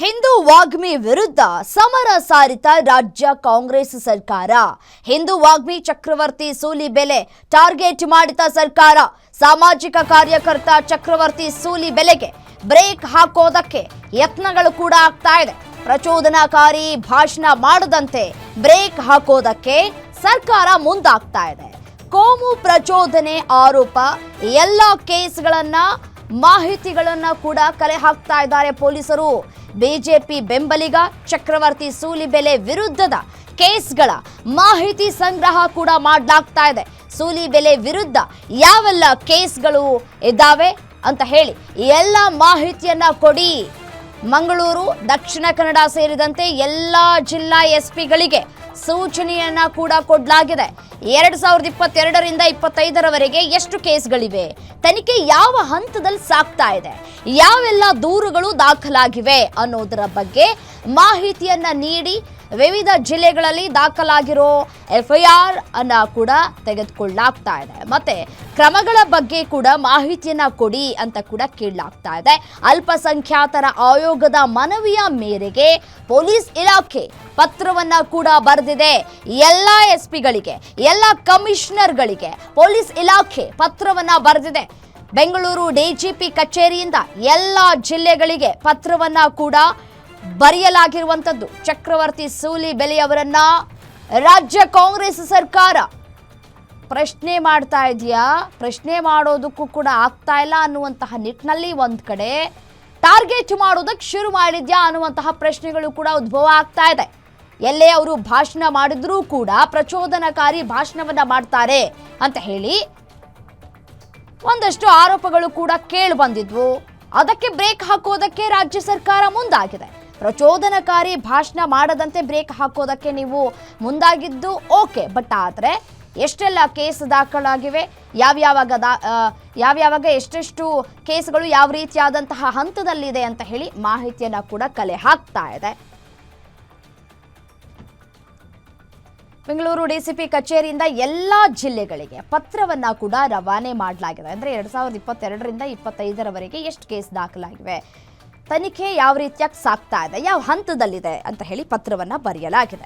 ಹಿಂದೂ ವಾಗ್ಮಿ ವಿರುದ್ಧ ಸಮರ ಸಾರಿತ ರಾಜ್ಯ ಕಾಂಗ್ರೆಸ್ ಸರ್ಕಾರ. ಹಿಂದೂ ವಾಗ್ಮಿ ಚಕ್ರವರ್ತಿ ಸೂಲಿ ಬೆಲೆ ಟಾರ್ಗೆಟ್ ಮಾಡಿದ ಸರ್ಕಾರ. ಸಾಮಾಜಿಕ ಕಾರ್ಯಕರ್ತ ಚಕ್ರವರ್ತಿ ಸೂಲಿ ಬೆಲೆಗೆ ಬ್ರೇಕ್ ಹಾಕೋದಕ್ಕೆ ಯತ್ನಗಳು ಕೂಡ ಆಗ್ತಾ ಇದೆ. ಪ್ರಚೋದನಾಕಾರಿ ಭಾಷಣ ಮಾಡದಂತೆ ಬ್ರೇಕ್ ಹಾಕೋದಕ್ಕೆ ಸರ್ಕಾರ ಮುಂದಾಗ್ತಾ ಇದೆ. ಕೋಮು ಪ್ರಚೋದನೆ ಆರೋಪ, ಎಲ್ಲ ಕೇಸ್ಗಳನ್ನ ಮಾಹಿತಿಗಳನ್ನ ಕೂಡ ಕಲೆ ಹಾಕ್ತಾ ಇದ್ದಾರೆ ಪೊಲೀಸರು. ಬಿಜೆಪಿ ಬೆಂಬಲಿಗ, ಚಕ್ರವರ್ತಿ ಸೂಲಿಬೆಲೆ ವಿರುದ್ಧದ ಕೇಸ್ಗಳ ಮಾಹಿತಿ ಸಂಗ್ರಹ ಕೂಡ ಮಾಡಲಾಗ್ತಾ ಇದೆ. ಸೂಲಿಬೆಲೆ ವಿರುದ್ಧ ಯಾವೆಲ್ಲ ಕೇಸ್ಗಳು ಇದ್ದಾವೆ ಅಂತ ಹೇಳಿ ಎಲ್ಲ ಮಾಹಿತಿಯನ್ನ ಕೊಡಿ. ಮಂಗಳೂರು, ದಕ್ಷಿಣ ಕನ್ನಡ ಸೇರಿದಂತೆ ಎಲ್ಲ ಜಿಲ್ಲಾ ಎಸ್ ಪಿಗಳಿಗೆ ಸೂಚನೆಯನ್ನ ಕೂಡ ಕೊಡಲಾಗಿದೆ. ಎರಡ್ ಸಾವಿರದ ಇಪ್ಪತ್ತೆರಡರಿಂದ ಇಪ್ಪತ್ತೈದರವರೆಗೆ ಎಷ್ಟು ಕೇಸ್ಗಳಿವೆ? ತನಿಖೆ ಯಾವ ಹಂತದಲ್ಲಿ ಸಾಗ್ತಾ ಇದೆ? ಯಾವೆಲ್ಲ ದೂರುಗಳು ದಾಖಲಾಗಿವೆ ಅನ್ನೋದರ ಬಗ್ಗೆ ಮಾಹಿತಿಯನ್ನ ನೀಡಿ ವಿವಿಧ ಜಿಲ್ಲೆಗಳಲ್ಲಿ ದಾಖಲಾಗಿರೋ ಎಫ್ಐಆರ್ ಅನ್ನ ಕೂಡ ತೆಗೆದುಕೊಳ್ಳಲಾಗ್ತಾ ಇದೆ. ಮತ್ತೆ ಕ್ರಮಗಳ ಬಗ್ಗೆ ಕೂಡ ಮಾಹಿತಿಯನ್ನ ಕೊಡಿ ಅಂತ ಕೂಡ ಕೇಳಲಾಗ್ತಾ ಇದೆ. ಅಲ್ಪಸಂಖ್ಯಾತರ ಆಯೋಗದ ಮನವಿಯ ಮೇರೆಗೆ ಪೊಲೀಸ್ ಇಲಾಖೆ ಪತ್ರವನ್ನ ಕೂಡ ಬರೆದಿದೆ. ಎಲ್ಲ ಎಸ್ ಪಿಗಳಿಗೆ ಎಲ್ಲ ಕಮಿಷನರ್ಗಳಿಗೆ, ಪೊಲೀಸ್ ಇಲಾಖೆ ಪತ್ರವನ್ನ ಬರೆದಿದೆ. ಬೆಂಗಳೂರು ಡಿಜಿಪಿ ಕಚೇರಿಯಿಂದ ಎಲ್ಲ ಜಿಲ್ಲೆಗಳಿಗೆ ಪತ್ರವನ್ನ ಕೂಡ ಬರೆಯಲಾಗಿರುವಂಥದ್ದು. ಚಕ್ರವರ್ತಿ ಸೂಲಿ ಬೆಲೆಯವರನ್ನ ರಾಜ್ಯ ಕಾಂಗ್ರೆಸ್ ಸರ್ಕಾರ ಪ್ರಶ್ನೆ ಮಾಡ್ತಾ ಇದೆಯಾ? ಪ್ರಶ್ನೆ ಮಾಡೋದಕ್ಕೂ ಕೂಡ ಆಗ್ತಾ ಇಲ್ಲ ಅನ್ನುವಂತಹ ನಿಟ್ಟಿನಲ್ಲಿ ಒಂದು ಕಡೆ. ಟಾರ್ಗೆಟ್ ಮಾಡೋದಕ್ಕೆ ಶುರು ಮಾಡಿದ್ಯಾ ಅನ್ನುವಂತಹ ಪ್ರಶ್ನೆಗಳು ಕೂಡ ಉದ್ಭವ ಆಗ್ತಾ ಇದೆ. ಎಲ್ಲೇ ಅವರು ಭಾಷಣ ಮಾಡಿದ್ರೂ ಕೂಡ ಪ್ರಚೋದನಕಾರಿ ಭಾಷಣವನ್ನ ಮಾಡ್ತಾರೆ ಅಂತ ಹೇಳಿ ಒಂದಷ್ಟು ಆರೋಪಗಳು ಕೂಡ ಕೇಳಿ ಬಂದಿದ್ವು. ಅದಕ್ಕೆ ಬ್ರೇಕ್ ಹಾಕೋದಕ್ಕೆ ರಾಜ್ಯ ಸರ್ಕಾರ ಮುಂದಾಗಿದೆ. ಪ್ರಚೋದನಕಾರಿ ಭಾಷಣ ಮಾಡದಂತೆ ಬ್ರೇಕ್ ಹಾಕೋದಕ್ಕೆ ನೀವು ಮುಂದಾಗಿದ್ದು ಓಕೆ, ಬಟ್ ಆದರೆ ಎಷ್ಟೆಲ್ಲ ಕೇಸ್ ದಾಖಲಾಗಿವೆ, ಯಾವ್ಯಾವಾಗ ದಾ ಯಾವ್ಯಾವಾಗ ಎಷ್ಟೆಷ್ಟು ಕೇಸ್ಗಳು ಯಾವ ರೀತಿಯಾದಂತಹ ಹಂತದಲ್ಲಿದೆ ಅಂತ ಹೇಳಿ ಮಾಹಿತಿಯನ್ನು ಕೂಡ ಕಲೆ ಹಾಕ್ತಾ ಇದೆ. ಬೆಂಗಳೂರು ಡಿಸಿಪಿ ಕಚೇರಿಯಿಂದ ಎಲ್ಲ ಜಿಲ್ಲೆಗಳಿಗೆ ಪತ್ರವನ್ನ ಕೂಡ ರವಾನೆ ಮಾಡಲಾಗಿದೆ. ಅಂದ್ರೆ ಎರಡು ಸಾವಿರದ ಇಪ್ಪತ್ತೆರಡರಿಂದ ಇಪ್ಪತ್ತೈದರವರೆಗೆ ಎಷ್ಟು ಕೇಸ್ ದಾಖಲಾಗಿವೆ? ತನಿಖೆ ಯಾವ ರೀತಿಯಾಗಿ ಸಾಕ್ತಾ ಇದೆ? ಯಾವ ಹಂತದಲ್ಲಿದೆ ಅಂತ ಹೇಳಿ ಪತ್ರವನ್ನ ಬರೆಯಲಾಗಿದೆ.